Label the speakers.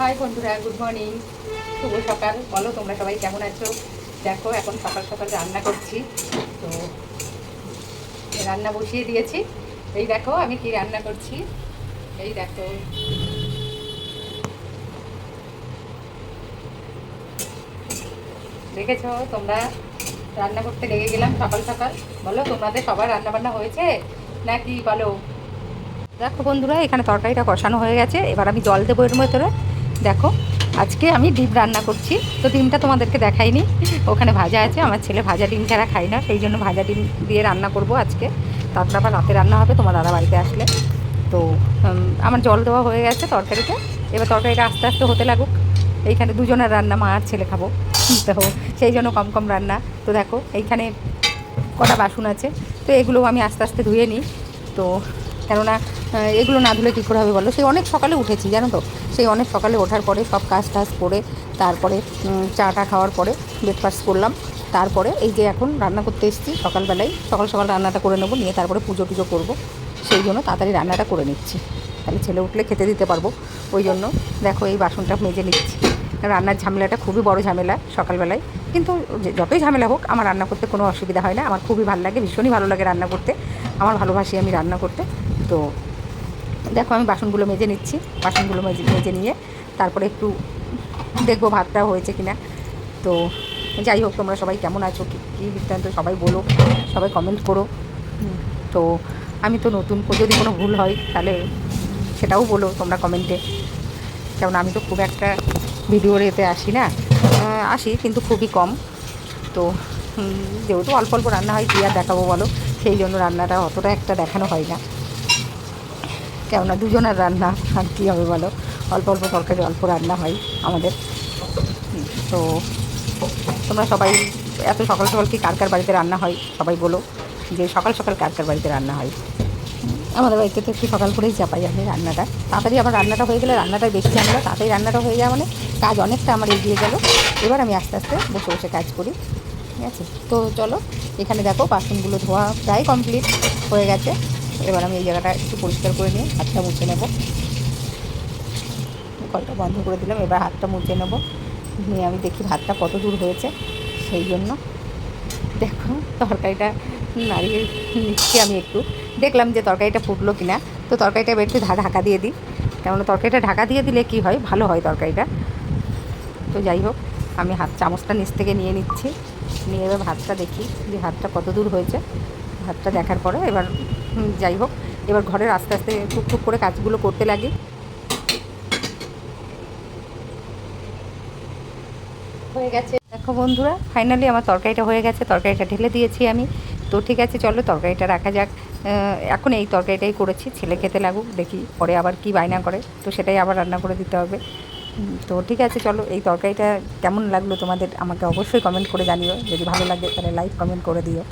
Speaker 1: High বন্ধুরা good morning শুভ সকাল। বলো, তোমরা সবাই কেমন আছো? দেখো, এখন সকাল সকাল রান্না করছি। তো রান্না বসিয়ে দিয়েছি। এই দেখো, আমি কি রান্না করছি? এই দেখো। দেখেছ, তোমরা রান্না করতে লেগে গেলাম সকাল সকাল। বলো, তোমাদের সবার রান্না বান্না হয়েছে? নাকি বলো? দেখো বন্ধুরা, এখানে তরকারিটা কষানো হয়ে গেছে। এবার আমি জল দেবো এর ভেতরে। দেখো, আজকে আমি ডিম রান্না করছি, তো ডিমটা তোমাদেরকে দেখাইনি। ওখানে ভাজা আছে, আমার ছেলে ভাজা ডিম ছাড়া খাই না, সেই জন্য ভাজা ডিম দিয়ে রান্না করব আজকে। তারপর আবার রাতে রান্না হবে, তোমার দাদা বাড়িতে আসলে। তো আমার জল দেওয়া হয়ে গেছে তরকারিতে। এবার তরকারিটা আস্তে আস্তে হতে লাগুক। এইখানে দুজনের রান্না, মা আর ছেলে খাব। তো, সেই জন্য কম কম রান্না। তো দেখো, এইখানে কটা বাসন আছে, তো এগুলো আমি আস্তে আস্তে ধুয়ে নিই। তো কেননা এগুলো না ধুলে কী করে হবে বলো? সেই অনেক সকালে উঠেছি, জানো তো? সেই অনেক সকালে ওঠার পরে সব কাজ টাজ করে, তারপরে চাটা খাওয়ার পরে ব্রেকফাস্ট করলাম। তারপরে এই যে এখন রান্না করতে এসেছি সকালবেলায়, সকাল সকাল রান্নাটা করে নেব, নিয়ে তারপরে পুজো টুজো করব। সেই জন্য তাড়াতাড়ি রান্নাটা করে নিচ্ছি। তাহলে ছেলে উঠলে খেতে দিতে পারব। ওই জন্য দেখো এই বাসনটা মেজে নিচ্ছি। রান্নার ঝামেলাটা খুবই বড় ঝামেলা সকালবেলায়। কিন্তু যতই ঝামেলা হোক, আমার রান্না করতে কোনো অসুবিধা হয় না। আমার খুবই ভালো লাগে, ভীষণই ভালো লাগে রান্না করতে। আমার ভালোবাসি আমি রান্না করতে। তো দেখো আমি বাসনগুলো মেজে নিচ্ছি, বাসনগুলো মেজে মেজে নিয়ে তারপরে একটু দেখব ভাতটা হয়েছে কিনা। তো যাই হোক, তোমরা সবাই কেমন আছো? কী কী বৃত্তান্ত? সবাই বলো, সবাই কমেন্ট করো। তো আমি তো নতুন, যদি কোনো ভুল হয় তাহলে সেটাও বলো তোমরা কমেন্টে কারণ আমি তো খুব একটা ভিডিওর এতে আসি না। আসি কিন্তু খুবই কম। তো যেহেতু অল্প অল্প রান্না হয়, কী আর দেখাবো বলো? সেই জন্য রান্নাটা অতটা একটা দেখানো হয় না। কেননা দুজনের রান্না আর কী হবে বলো? অল্প অল্প তরকারি, অল্প রান্না হয় আমাদের। তো তোমরা সবাই এত সকাল সকাল কি কার কার বাড়িতে রান্না হয় সবাই বলো, যে সকাল সকাল কার কার বাড়িতে রান্না হয়। আমাদের বাড়িতে তো একটু সকাল করেই চাপাই আমি রান্নাটা। তাড়াতাড়ি আমার রান্নাটা হয়ে গেলে রান্নাটা বেশি ঝামেলা, তাড়াতাড়ি রান্নাটা হয়ে যাওয়া মানে কাজ অনেকটা আমার এগিয়ে গেল। এবার আমি আস্তে আস্তে বসে বসে কাজ করি। ঠিক আছে? তো চলো, এখানে দেখো বাসনগুলো ধোয়া প্রায় কমপ্লিট হয়ে গেছে। এবার আমি এই জায়গাটা একটু পরিষ্কার করে নিয়ে হাতটা মুছে নেব। কলটা বন্ধ করে দিলাম, এবার হাতটা মুছে নেব। নিয়ে আমি দেখি ভাতটা কত দূর হয়েছে, সেই জন্য দেখো তরকারিটা নাড়িয়ে নিচ্ছি আমি একটু। দেখলাম যে তরকারিটা ফুটলো কিনা, তো তরকারিটা এবার একটু ঢাকা দিয়ে দিই। কেননা তরকারিটা ঢাকা দিয়ে দিলে কি হয়? ভালো হয় তরকারিটা। তো যাই হোক, আমি হাত চামচটা নিচ থেকে নিয়ে নিচ্ছি। নিয়ে এবার ভাতটা দেখি যে ভাতটা কত দূর হয়েছে। ভাতটা দেখার পরে এবার যাই হোক, এবার ঘরের আস্তে আস্তে টুকটুক করে কাজগুলো করতে লাগি। হয়ে গেছে। দেখো বন্ধুরা ফাইনালি আমার তরকারিটা হয়ে গেছে, তরকারিটা ঢেলে দিয়েছি আমি। তো ঠিক আছে, চলো তরকারিটা রাখা যাক। এখন এই তরকারিটাই করেছি, ছেলে খেতে লাগুক, দেখি পরে আবার কি বায়না করে। তো সেটাই আবার রান্না করে দিতে হবে। তো ঠিক আছে, চলো এই তরকারিটা কেমন লাগল তোমাদের আমাকে অবশ্যই কমেন্ট করে জানিও। যদি ভালো লাগে তাহলে লাইক কমেন্ট করে দিও।